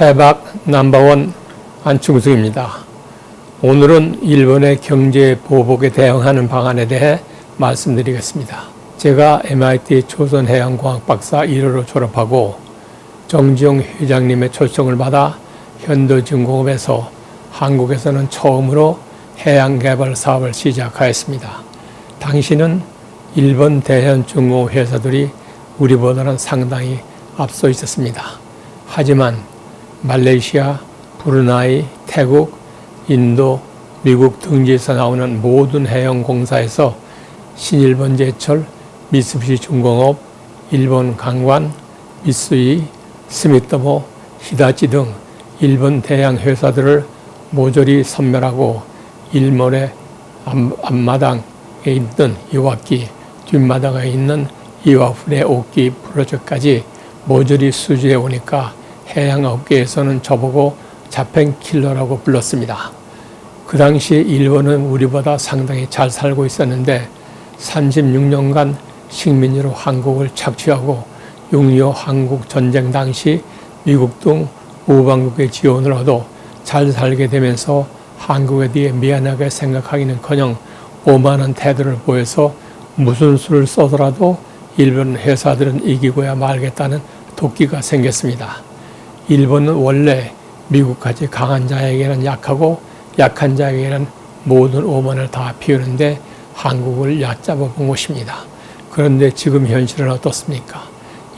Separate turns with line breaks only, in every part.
해박 넘버원 안충숙입니다. 오늘은 일본의 경제 보복에 대응하는 방안에 대해 말씀드리겠습니다. 제가 MIT 조선해양공학 박사 1호로 졸업하고 정지용 회장님의 초청을 받아 현도중공업에서 한국에서는 처음으로 해양개발 사업을 시작하였습니다. 당시는 일본 대현중공업 회사들이 우리보다는 상당히 앞서 있었습니다. 하지만 말레이시아, 브루나이, 태국, 인도, 미국 등지에서 나오는 모든 해양공사에서 신일본제철, 미쓰비시 중공업, 일본 강관, 미쓰이, 스미토모, 히다치 등 일본 대양 회사들을 모조리 선멸하고 일본의 앞, 마당에 있는 이와키, 뒷마당에 있는 이와훈의 옥기 프로젝트까지 모조리 수주해 오니까 해양업계에서는 저보고 자펜 킬러라고 불렀습니다. 그 당시 일본은 우리보다 상당히 잘 살고 있었는데 36년간 식민지로 한국을 착취하고 6.25 한국 전쟁 당시 미국 등 우방국의 지원을 얻어 잘 살게 되면서 한국에 대해 미안하게 생각하기는커녕 오만한 태도를 보여서 무슨 수를 써더라도 일본 회사들은 이기고야 말겠다는 도끼가 생겼습니다. 일본은 원래 미국까지 강한 자에게는 약하고 약한 자에게는 모든 오만을 다 피우는데 한국을 얕잡아 본 것입니다. 그런데 지금 현실은 어떻습니까?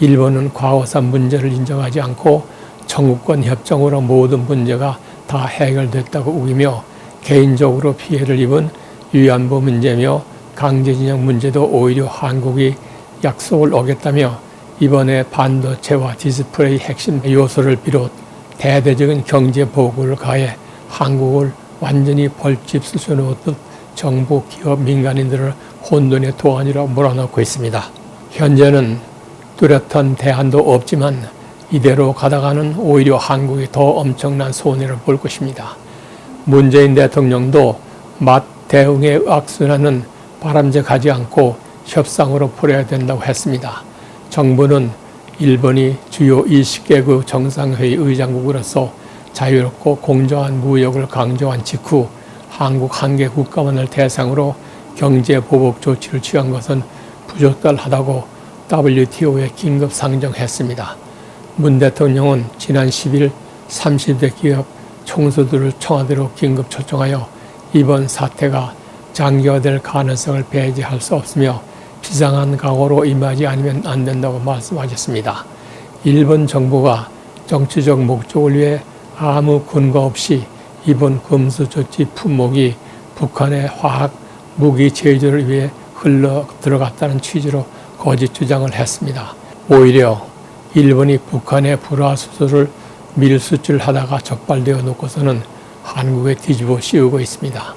일본은 과거사 문제를 인정하지 않고 청구권 협정으로 모든 문제가 다 해결됐다고 우기며 개인적으로 피해를 입은 위안부 문제며 강제징용 문제도 오히려 한국이 약속을 어겼다며 이번에 반도체와 디스플레이 핵심 요소를 비롯 대대적인 경제 보고를 가해 한국을 완전히 벌집 쑤셔놓듯 정부, 기업, 민간인들을 혼돈의 도안이라 몰아넣고 있습니다. 현재는 뚜렷한 대안도 없지만 이대로 가다가는 오히려 한국이 더 엄청난 손해를 볼 것입니다. 문재인 대통령도 맛 대응에 악순환은 바람직하지 않고 협상으로 풀어야 된다고 했습니다. 정부는 일본이 주요 20개국 정상회의 의장국으로서 자유롭고 공정한 무역을 강조한 직후 한국 한 개 국가만을 대상으로 경제 보복 조치를 취한 것은 부적절하다고 WTO에 긴급 상정했습니다. 문 대통령은 지난 10일 30대 기업 총수들을 청와대로 긴급 초청하여 이번 사태가 장기화될 가능성을 배제할 수 없으며 비상한 각오로 임하지 않으면 안 된다고 말씀하셨습니다. 일본 정부가 정치적 목적을 위해 아무 근거 없이 이번 금수 조치 품목이 북한의 화학 무기 제조를 위해 흘러 들어갔다는 취지로 거짓 주장을 했습니다. 오히려 일본이 북한의 불화수소를 밀수출하다가 적발되어 놓고서는 한국에 뒤집어 씌우고 있습니다.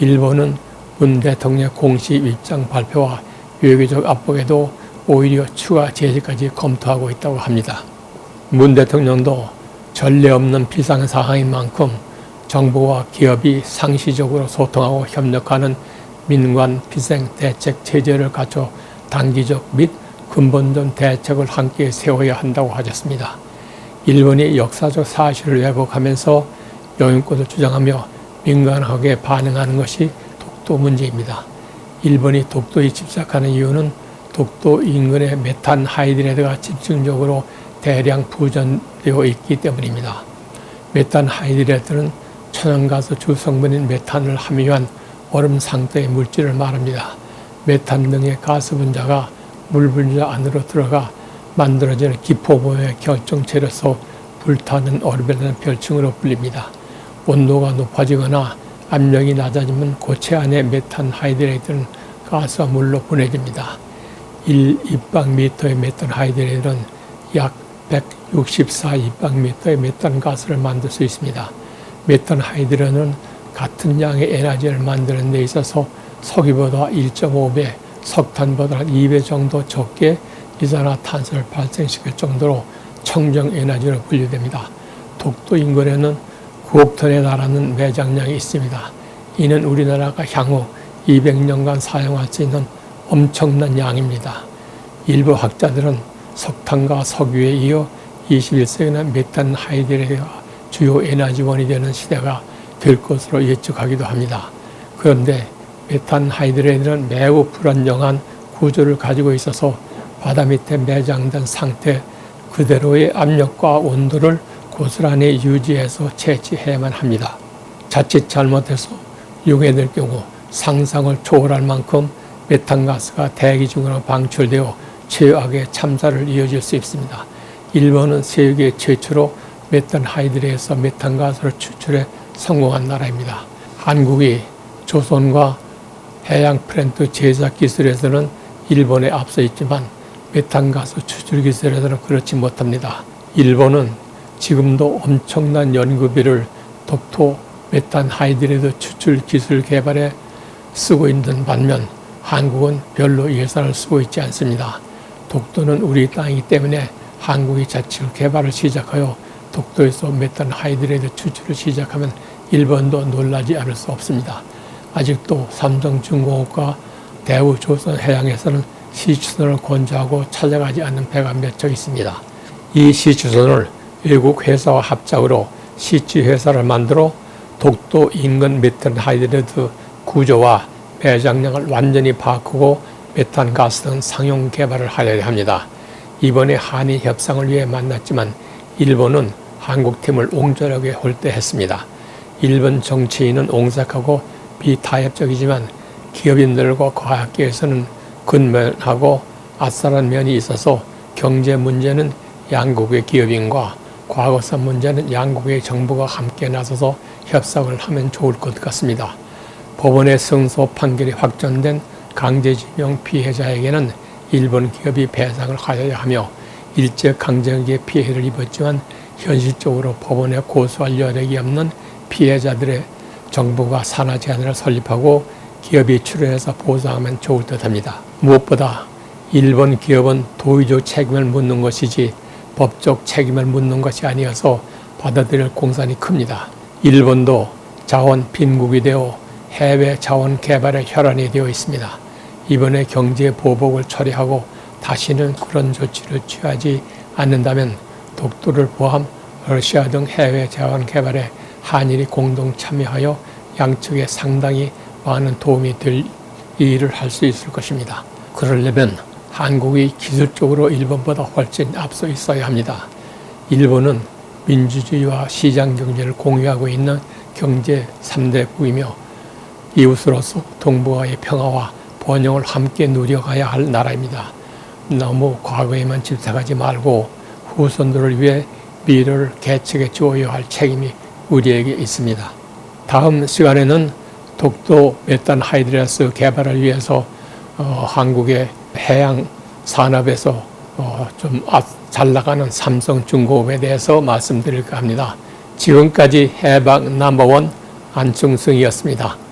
일본은 문 대통령 공식 입장 발표와 외교적 압박에도 오히려 추가 제재까지 검토하고 있다고 합니다. 문 대통령도 전례 없는 비상 상황인 만큼 정부와 기업이 상시적으로 소통하고 협력하는 민관 비생 대책 체제를 갖춰 단기적 및 근본적 대책을 함께 세워야 한다고 하셨습니다. 일본이 역사적 사실을 왜곡하면서 영유권을 주장하며 민감하게 반응하는 것이 독도 문제입니다. 일본이 독도에 집착하는 이유는 독도 인근의 메탄 하이드레드가 집중적으로 대량 부전되어 있기 때문입니다. 메탄 하이드레드는 천연가스 주성분인 메탄을 함유한 얼음 상태의 물질을 말합니다. 메탄 등의 가스 분자가 물 분자 안으로 들어가 만들어지는 기포모의 결정체로서 불타는 얼음이라는 별칭으로 불립니다. 온도가 높아지거나 압력이 낮아지면 고체 안의 메탄 하이드레이트는 가스와 물로 분해집니다. 1 입방미터의 메탄 하이드레이트는 약 164 입방미터의 메탄 가스를 만들 수 있습니다. 메탄 하이드레이트는 같은 양의 에너지를 만드는 데 있어서 석유보다 1.5배, 석탄보다 2배 정도 적게 이산화탄소를 발생시킬 정도로 청정 에너지로 분류됩니다. 독도 인근에는 9억 톤에 달하는 매장량이 있습니다. 이는 우리나라가 향후 200년간 사용할 수 있는 엄청난 양입니다. 일부 학자들은 석탄과 석유에 이어 21세기는 메탄 하이드레가 주요 에너지원이 되는 시대가 될 것으로 예측하기도 합니다. 그런데 메탄 하이드레는 매우 불안정한 구조를 가지고 있어서 바다 밑에 매장된 상태 그대로의 압력과 온도를 고스란히 유지해서 채취해야만 합니다. 자칫 잘못해서 용해될 경우 상상을 초월할 만큼 메탄가스가 대기 중으로 방출되어 최악의 참사를 이어질 수 있습니다. 일본은 세계 최초로 메탄 하이드레에서 메탄가스를 추출해 성공한 나라입니다. 한국이 조선과 해양 플랜트 제작 기술에서는 일본에 앞서 있지만 메탄가스 추출 기술에서는 그렇지 못합니다. 일본은 지금도 엄청난 연구비를 독토 메탄 하이드레드 추출 기술 개발에 쓰고 있는 반면 한국은 별로 예산을 쓰고 있지 않습니다. 독도는 우리 땅이기 때문에 한국이 자체 개발을 시작하여 독도에서 메탄 하이드레드 추출을 시작하면 일본도 놀라지 않을 수 없습니다. 아직도 삼성중공업과 대우조선 해양에서는 시추선을 건조하고 찾아가지 않는 배가 몇 척 있습니다. 이 시추선을 외국 회사와 합작으로 시추 회사를 만들어 독도 인근 메탄 하이드레드 구조와 배장량을 완전히 바꾸고 메탄 가스 등 상용 개발을 하려야 합니다. 이번에 한일 협상을 위해 만났지만 일본은 한국팀을 옹졸하게 홀대했습니다. 일본 정치인은 옹색하고 비타협적이지만 기업인들과 과학계에서는 근면하고 아싸란 면이 있어서 경제 문제는 양국의 기업인과 과거사 문제는 양국의 정부가 함께 나서서 협상을 하면 좋을 것 같습니다. 법원의 승소 판결이 확정된 강제징용 피해자에게는 일본 기업이 배상을 하여야 하며 일제 강점기에 피해를 입었지만 현실적으로 법원에 고소할 여력이 없는 피해자들의 정부가 산하 제한을 설립하고 기업이 출연해서 보상하면 좋을 듯합니다. 무엇보다 일본 기업은 도의적 책임을 묻는 것이지 법적 책임을 묻는 것이 아니어서 받아들일 공산이 큽니다. 일본도 자원 빈국이 되어 해외 자원 개발에 혈안이 되어 있습니다. 이번에 경제 보복을 처리하고 다시는 그런 조치를 취하지 않는다면 독도를 포함 러시아 등 해외 자원 개발에 한일이 공동 참여하여 양측에 상당히 많은 도움이 될 일을 할 수 있을 것입니다. 그러려면 한국이 기술적으로 일본보다 훨씬 앞서 있어야 합니다. 일본은 민주주의와 시장 경제를 공유하고 있는 경제 3대국이며 이웃으로서 동북아의 평화와 번영을 함께 누려가야 할 나라입니다. 너무 과거에만 집착하지 말고 후손들을 위해 미래를 개척해 주어야 할 책임이 우리에게 있습니다. 다음 시간에는 독도 메탄 하이드라스 개발을 위해서 어, 한국의 해양 산업에서 어, 좀잘 나가는 삼성중공업에 대해서 말씀드릴까 합니다. 지금까지 해방 넘버원 안충승이었습니다.